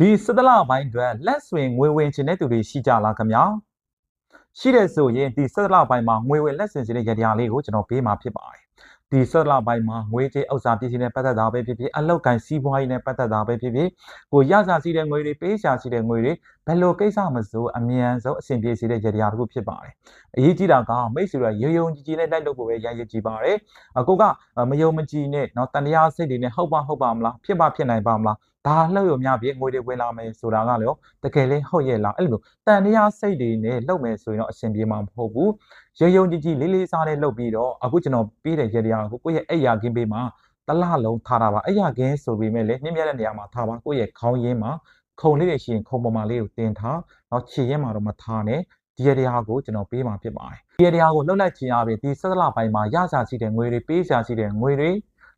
ဒီစက်တလပိုင်းအတွက်လက်ဆွေငွေဝင်ခြင်းတဲ့သူတွေရှိကြလားခင်ဗျာရှိတဲ့ဆိုရင်ဒီစက်တလပိုင်းမှာငွေဝင်လက်ဆွေခြင်းတဲ့ရတရားလေးကိုကျွန်တော်ပေးမှာဖြစ်ပါတယ် ဒီဆက်လပိုင်းမှာငွေကြေးဥစ္စာပစ္စည်းနဲ့ပတ်သက်တာပဲဖြစ်ဖြစ်အလောက်ကန်စီးပွားရေးနဲ့ပတ်သက်တာပဲဖြစ်ဖြစ်ကိုရစာစီးတဲ့ငွေတွေပေးရှာစီးတဲ့ငွေတွေဘယ်လိုကိစ္စမစိုးအမြန်ဆုံးအဆင်ပြေစေတဲ့ရည်ရည်တစ်ခုဖြစ်ပါတယ်အရေးကြီးတာကမိတ်ဆွေတွေရုံရုံကြည်ကြည်နဲ့လိုက်လုပ်ဖို့ပဲရည်ရည်ကြည်ပါတယ်အခုကမယုံမကြည်နဲ့နော်တန်တရားစိတ်တွေနဲ့ဟုတ်ပါဟုတ်ပါမလားဖြစ်ပါဖြစ်နိုင်ပါမလားဒါလှုပ်ရများပြင်ငွေတွေဝင်လာမယ်ဆိုတာကလည်းတကယ်လဲဟုတ်ရဲ့လားအဲ့လိုမျိုးတန်တရားစိတ်တွေနဲ့လှုပ်မယ်ဆိုရင်တော့အဆင်ပြေမှာမဟုတ်ဘူးရုံရုံကြည်ကြည်လေးလေးစားလေးလှုပ်ပြီးတော့အခုကျွန်တော်ပြီးတဲ့ရည်ရည်ကိုကိုယ့်ရဲ့အိယာကင်းပေးမှာတလလုံးထားတာပါအိယာကင်းဆိုပြီးမဲ့လေနှင်းမြတဲ့နေရာမှာထားပါကိုယ့်ရဲ့ခေါင်းရင်းမှာခုံလေးတွေရှိရင်ခုံပေါ်မှာလေးကိုတင်ထားတော့ခြေရင်းမှာတော့မထားနဲ့ဒီရတရားကိုကျွန်တော်ပေးမှာဖြစ်ပါတယ်ဒီရတရားကိုလှုပ်လိုက်ခြင်းအပြင်ဒီဆက်လပိုင်းမှာရစာရှိတဲ့ငွေတွေပေးစာရှိတဲ့ငွေတွေ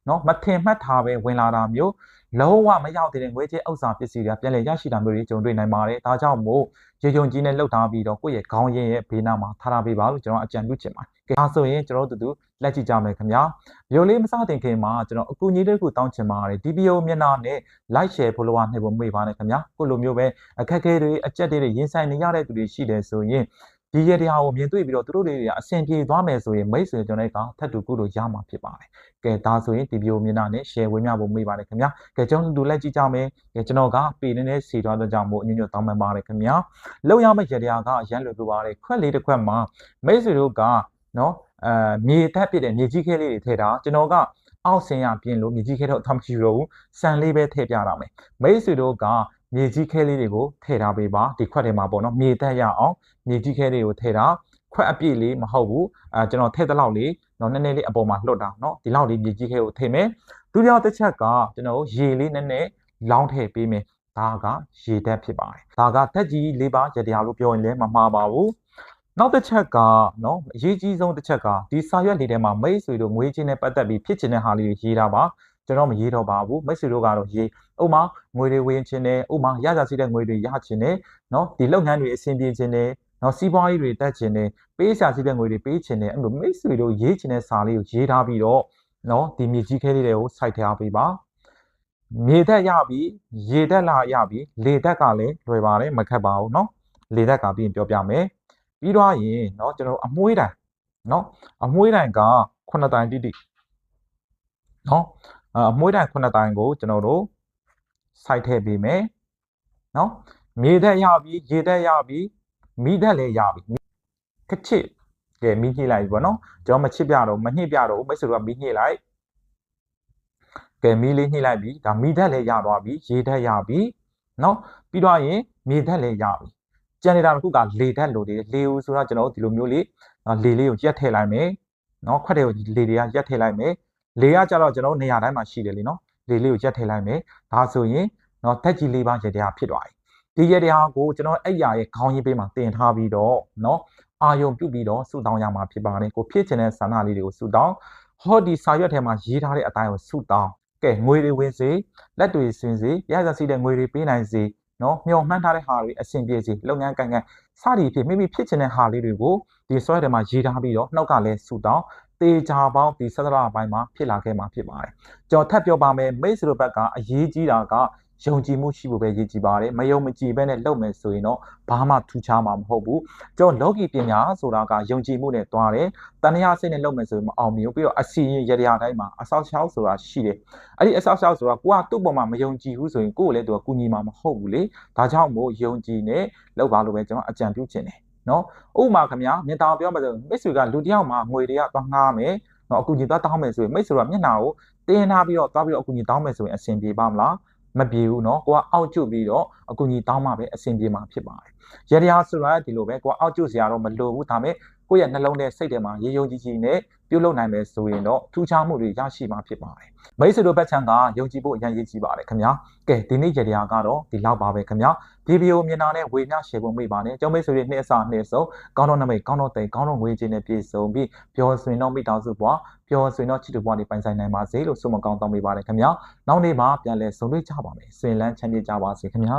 နော်မထင်မှတ်ထားပဲဝင်လာတာမျိုးလုံးဝမရောက်တဲ့ငွေကြေးဥစ္စာပစ္စည်းတွေပြန်လည်ရရှိတာမျိုးတွေကြုံတွေ့နိုင်ပါတယ်။ဒါကြောင့်မို့ရေယုံကြီးနဲ့လှုပ်ထားပြီးတော့ကိုယ့်ရဲ့ခေါင်းရင်းရဲ့ဘေးနားမှာထားထားပေးပါလို့ကျွန်တော်အကြံပြုချင်ပါတယ်။ကဲဒါဆိုရင်ကျွန်တော်တို့တူလက်ကြည့်ကြမယ်ခင်ဗျာ။မျိုးလေးမစတင်ခင်မှာကျွန်တော်အကူအညီလေးကိုတောင်းချင်ပါတယ်။ DPO မျက်နှာနဲ့ like share follower နှိပ်ဖို့မေ့ပါနဲ့ခင်ဗျာ။ကိုလိုမျိုးပဲအခက်အခဲတွေအကြက်တွေရင်ဆိုင်နေရတဲ့သူတွေရှိတယ်ဆိုရင် ဒီရတရားကိုမြင်တွေ့ပြီးတော့သူတို့တွေကအဆင်ပြေသွားမယ်ဆိုရင်မိတ်ဆွေကျွန်တော်ကထပ်တူကုလို့ရမှာဖြစ်ပါတယ်။ကဲဒါဆိုရင်ဒီဗီဒီယိုမျက်နှာနဲ့ share ဝင်မြဖို့မေးပါတယ်ခင်ဗျာ။ကဲကျွန်တော်တို့လိုက်ကြည့်ကြမယ်။ကဲကျွန်တော်ကပေနေနဲ့စီသွားတော့ကြောင့်မို့အညွန့်ညွတ်တောင်းပန်ပါတယ်ခင်ဗျာ။လောက်ရမယ့်ရတရားကအရန်လွယ်ပြပါတယ်။ခွက်လေးတစ်ခွက်မှာမိတ်ဆွေတို့ကနော်အဲမြေတက်ဖြစ်တဲ့မြေကြီးခဲလေးတွေထည့်တာကျွန်တော်ကအောက်ဆင်းရပြင်လို့မြေကြီးခဲတော့အထမရှိတော့ဘူး။စံလေးပဲထည့်ပြတာမယ်။မိတ်ဆွေတို့က မြေကြီးခဲလေးတွေကိုထည့်ထားပေးပါဒီခွက်ထဲမှာပေါ့နော်မြေတက်ရအောင်မြေကြီးခဲလေးကိုထည့်တာခွက်အပြည့်လေးမဟုတ်ဘူးအဲကျွန်တော်ထည့်တဲ့လောက်လေးနော်နည်းနည်းလေးအပေါ်မှာလွတ်တာနော်ဒီလောက်လေးမြေကြီးခဲကိုထည့်မယ်ဒုတိယတစ်ချက်ကကျွန်တော်ရေလေးနည်းနည်းလောင်းထည့်ပေးမယ်ဒါကရေတက်ဖြစ်ပါတယ်ဒါကတက်ကြီးလေးပါရတရားလို့ပြောရင်လည်းမမှားပါဘူးနောက်တစ်ချက်ကနော်အရေးကြီးဆုံးတစ်ချက်ကဒီစာရွက်လေးထဲမှာမိတ်ဆွေတို့ငွေချင်းနဲ့ပတ်သက်ပြီးဖြစ်ချင်တဲ့ဟာလေးတွေရေးတာပါ ကျွန်တော်မရေးတော့ပါဘူးမိတ်ဆွေတို့ကတော့ရေးဥမာငွေတွေဝင်ခြင်းနဲ့ဥမာရကြစီတဲ့ငွေတွေရခြင်းနဲ့เนาะဒီလုပ်ငန်းတွေအဆင်ပြေခြင်းနဲ့နော်စီးပွားရေးတွေတက်ခြင်းနဲ့ပေးရှာစီတဲ့ငွေတွေပေးခြင်းနဲ့အဲ့လိုမိတ်ဆွေတို့ရေးခြင်းတဲ့စာလေးကိုရေးထားပြီးတော့နော်ဒီမြေကြီးခဲလေးတွေကိုစိုက်ထားပေးပါမြေတက်ရပြီရေတက်လာရပြီလေတက်ကလည်းလွယ်ပါတယ်မခက်ပါဘူးเนาะလေတက်ကပြီးရင်ပြောပြမယ်ပြီးတော့ရင်เนาะကျွန်တော်အမွှေးတိုင်เนาะအမွှေးတိုင်က9တိုင်တိတိเนาะ အမွှေးတိုင်9တိုင်ကိုကျွန်တော်တို့စိုက်ထည့်ပေးမယ်နော်မြေသက်ရပြီရေသက်ရပြီမိသက်လည်းရပြီခချစ်ကဲမိညှိလိုက်ပြီပေါ့နော်ကျွန်တော်မချစ်ပြတော့မညှိပြတော့မိတ်ဆွေတို့ကမိညှိလိုက်ကဲမီးလေးညှိလိုက်ပြီဒါမီးဓာတ်လည်းရသွားပြီရေဓာတ်ရပြီเนาะပြီးတော့ရင်မြေဓာတ်လည်းရပြီကျန်နေတာတစ်ခုကလေဓာတ်လိုတွေလေဦးဆိုတော့ကျွန်တော်ဒီလိုမျိုးလေးလေလေးကိုရက်ထည့်လိုက်မယ်เนาะခွက်တွေကိုလေတွေကရက်ထည့်လိုက်မယ် လေကကြတော့ကျွန်တော်နေရာတိုင်းမှာရှိတယ်လေနော်လေလေးကိုရက်ထည့်လိုက်မယ်ဒါဆိုရင်နော်သက်ကြီးလေးပါရေတရားဖြစ်သွားပြီဒီရေတရားကိုကျွန်တော်အဲ့ရရဲ့ခေါင်းရင်းပေးမှာတင်ထားပြီးတော့နော်အာယုံပြုတ်ပြီးတော့ဆူတောင်းရမှာဖြစ်ပါတယ်ကိုဖြစ်ချင်တဲ့ဆန္ဒလေးတွေကိုဆူတောင်းဟောဒီစာရွက်ထဲမှာရေးထားတဲ့အတိုင်းကိုဆူတောင်းကဲငွေတွေဝင်စေလက်တွေဆင်စေရရစီတဲ့ငွေတွေပေးနိုင်စေနော်မျောမှန်းထားတဲ့ဟာတွေအဆင်ပြေစေလုပ်ငန်းကိုင်ကိုင်စသည်ဖြင့်မိမိဖြစ်ချင်တဲ့ဟာလေးတွေကိုဒီ software ထဲမှာရေးထားပြီးတော့နှောက်ကလည်းဆူတောင်း တေချာပေါင်းဒီဆက်စရာပိုင်းမှာဖြစ်လာခဲ့မှာဖြစ်ပါတယ်ကျွန်တော်ထပ်ပြောပါမယ်မိတ်ဆွေဘက်ကအရေးကြီးတာကယုံကြည်မှုရှိဖို့ပဲရည်ကြည်ပါတယ်မယုံမကြည်ဘဲနဲ့လုပ်မယ်ဆိုရင်တော့ဘာမှထူးခြားမှာမဟုတ်ဘူးကျွန်တော်လောကီပညာဆိုတာကယုံကြည်မှုနဲ့တွားတယ်တဏှာစိတ်နဲ့လုပ်မယ်ဆိုရင်မအောင်မြင်ဘူးပြီးတော့အစီရင်ရရတိုင်းမှာအဆောက်အအုံဆိုတာရှိတယ်အဲ့ဒီအဆောက်အအုံဆိုတာကိုကသူ့ပေါ်မှာမယုံကြည်ဘူးဆိုရင်ကိုယ်ကိုလည်းသူကကူညီမှာမဟုတ်ဘူးလေဒါကြောင့်မို့ယုံကြည်နဲ့လုပ်ပါလို့ပဲကျွန်တော်အကြံပြုချင်တယ် နော်ဥမာခင်ဗျာမြင်တာပြောမှာဆိုမိတ်ဆွေကလူတယောက်မှာငွေတွေကသွားငားမယ်နော်အကူကြီးသွားတောင်းမယ်ဆိုရင်မိတ်ဆွေကမျက်နှာကိုတင်းထားပြီးတော့သွားပြီးတော့အကူကြီးတောင်းမယ်ဆိုရင်အဆင်ပြေပါမလားမပြေဘူးနော်ကိုကအောက်ကျွတ်ပြီးတော့အကူကြီးတောင်းမှပဲအဆင်ပြေမှာဖြစ်ပါတယ် ရတရားဆိုတာဒီလိုပဲကိုကအောက်ကျုပ်စရာတော့မလိုဘူးဒါပေမဲ့ကိုယ့်ရဲ့နှလုံးထဲစိတ်ထဲမှာရေယုံကြည်ကြည်နဲ့ပြုလုပ်နိုင်မယ်ဆိုရင်တော့ထူးခြားမှုတွေရရှိမှာဖြစ်ပါတယ်မိတ်ဆွေတို့ဘက်ချန်ကယုံကြည်ဖို့အရင်ရည်ကြည်ပါတယ်ခင်ဗျာကဲဒီနေ့ရတရားကတော့ဒီလောက်ပါပဲခင်ဗျာဒီဗီဒီယိုမြင်တာနဲ့ဝေမျှရှယ်ဖို့မိပါနဲ့ကျောင်းမိတ်ဆွေတွေနှစ်အစားနှစ်ဆုံးကောင်းတော့နမိတ်ကောင်းတော့တိတ်ကောင်းတော့ငွေချင်းနဲ့ပြည့်စုံပြီးပျော်ရွှင်တော့မိသားစုဘဝပျော်ရွှင်တော့ချစ်တူဘဝတွေပိုင်ဆိုင်နိုင်ပါစေလို့ဆုမကောင်းတောင်းပေးပါတယ်ခင်ဗျာနောက်နေ့မှာပြန်လည်ဆုံတွေ့ကြပါမယ်ဆွေလန်းချမ်းမြေ့ကြပါစေခင်ဗျာ